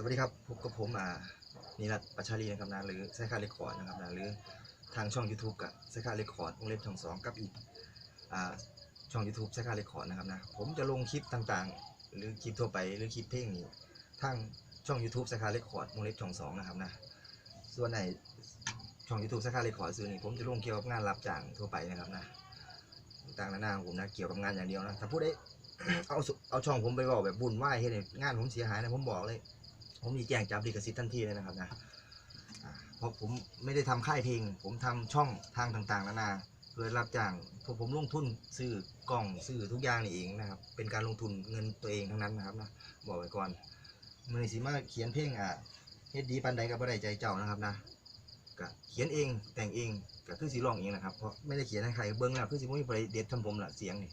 สวัสดีครับพบกับผมอ่านิรัตปัชชาลีนะครับนะหรือไซค่าเรคคอร์ดนะครับนะหรือทางช่อง YouTube กับไซค่าเรคคอร์ดวงเล็บช่องสองกับอีกอ่าช่อง YouTube ไซค่าเรคคอร์ดนะครับนะผมจะลงคลิปต่างๆ หรือคลิปทั่วไปหรือคลิปเพลงนี้ทางช่อง YouTube ไซค่าเรคคอร์ดวงเล็บช่องสองนะครับนะส่วนในช่อง YouTube ไซค่าเรคคอร์ดซื้อนี่ผมจะลงเกี่ยวกับงานรับจ้างทั่วไปนะครับนะต่างๆนานาของผมนะเกี่ยวกับงานอย่างเดียวนะถ้าพูดได้เอาเอาช่องผมไปบอกแบบบุญไหวเฮ็ดให้งานผมเสียหายนะผมบอกเลย ผมมีแจ้งจับลิขสิทธิ์ทันทีเลยนะครับนะอ่าเพราะผมไม่ได้ทำค่ายเพลง ผมทำช่องทางต่างๆนานาเพื่อรับจ้างพวกผมลงทุนซื้อกล้องซื้อทุกอย่างนี่เองนะครับ เป็นการลงทุนเงินตัวเองทั้งนั้นนะครับนะบอกไว้ก่อนมือนี้สิมาเขียนเพลงอะเฮ็ดดีปันใดก็บ่ได้ใจเจ้านะครับนะก็เขียนเองแต่งเองก็คือสิร้องเองนะครับเพราะไม่ได้เขียนให้ใครเบิ่งแล้วคือสิบ่มีประเด็ดทำผมละเสียงนี่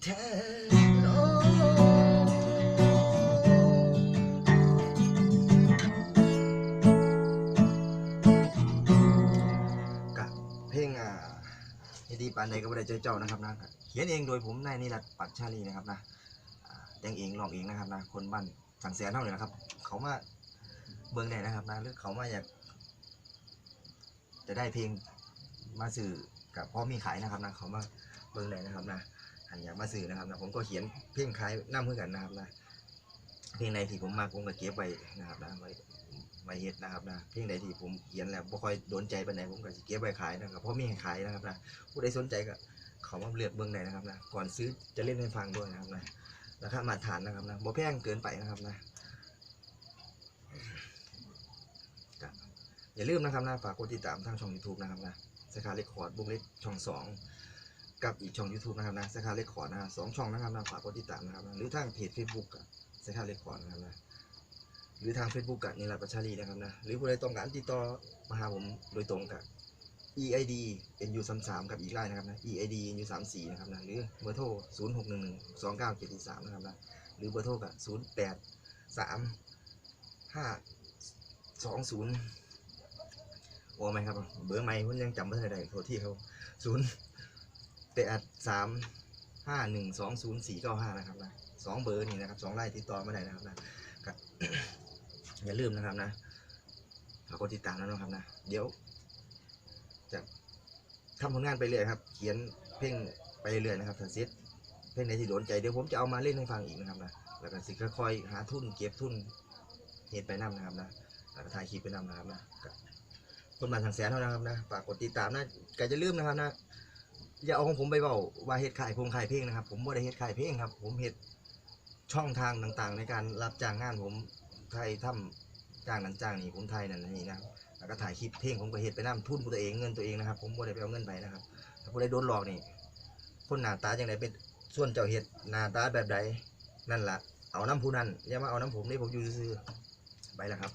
งินแท้กับเพลงอ่ายินดีปานใดก็บ่ได้เจอเจ้านะครับนะเขียนเองโดยผมนายนิรัตน์ปัตชาลีนะครับนะอ่าแต่งเองร้องเองนะครับนะคนบ้านสังแสนเท่าเลยนะครับ เขามาเบิ่งได้นะครับนะหรือเขามาอยากจะได้เพลงมาสื่อกับพ่อมีขายนะครับนะเขามาเบิ่งได้นะครับนะ อันอยากมาสื่อนะครับนะผมก็เขียนเพลงขายน้ำเพื่อกันนะครับนะเพลงใดที่ผมมาผมก็เก็บไว้นะครับนะไว้ไว้เฮ็ดนะครับนะเพลงใดที่ผมเขียนแล้วบ่ค่อยโดนใจปานใดผมก็สิเก็บไว้ขายนะครับเพราะมีให้ขายนะครับนะผู้ใดสนใจก็เขามาเลือกเบื้องใดนะครับนะก่อนซื้อจะเล่นให้ฟังด้วยนะครับนะราคามาตรฐานนะครับนะบ่แพงเกินไปนะครับนะอย่าลืมนะครับนะฝากกดติดตามทางช่อง YouTube นะครับนะสาขาเลคคอร์ดบุ้งเล็กช่องสอง กับอีกช่อง YouTube นะครับนะสาขาเลคคอร์ดนะสองช่องนะครับนะฝากกดติดตามนะครับนะหรือทางเพจ Facebook กับสาขาเลคคอร์ดนะครับนะหรือทาง Facebook กับนิรัตประชาลีนะครับนะหรือผู้ใดต้องการติดต่อมาหาผมโดยตรงกับ EID NU 3 3กับอีกไลน์นะครับนะ EID NU 3 4นะครับนะหรือเบอร์โทร0 6 1 1 2 9 7 3นะครับนะหรือเบอร์โทรกับ0 8 3 5 2 0โอ้ไม่ครับ เบอร์ไม่ผมยังจำไม่ได้โทษที่เขา0 8 3ห้าหนึ่งสองศูนย์สี่เก้าห้านะครับนะสองเบอร์นี่นะครับสองไลน์ติดต่อมาได้นะครับนะก็อย่าลืมนะครับนะฝากกดติดตามแล้วนะครับนะเดี๋ยวจะทำผลงานไปเรื่อยครับ เขียนเพลงไปเรื่อยนะครับถ้าเซ็ตเพลงไหนที่โดนใจเดี๋ยวผมจะเอามาเล่นให้ฟังอีกนะครับนะแล้วก็สิค่อยๆหาทุนเก็บทุนเหตุไปนำนะครับนะแล้วก็ถ่ายคลิปไปนำนะครับนะก็คนมาทางแสนเท่านั้นครับนะฝากกดติดตามนะก็จะลืมนะครับนะ อย่าเอาของผมไปเบาว่าเฮ็ดขายพงขายเพลงนะครับ ผมบ่ได้เฮ็ดขายเพลงครับ ผมเฮ็ดช่องทางต่างๆ ในการรับจ้างงานผมไทยทำจ้างนั้นจ้างนี่ผมไทยนั่นนี่นะครับแล้วก็ถ่ายคลิปเพลงผมก็เฮ็ดไปนํทุนตัวเองเงินตัวเองนะครับ ผมบ่ได้ไปเอาเงินไปนะครับถ้าผู้ใดโดนหลอกนี่คนหน้าตาจังไดเป็นส่วนเจ้าเฮ็ดหน้าตาแบบใดนั่นล่ะเอาน้ำผู้นั้นอย่ามาเอาน้ำผมนี่ผมอยู่ซื่อไปแล้วครับ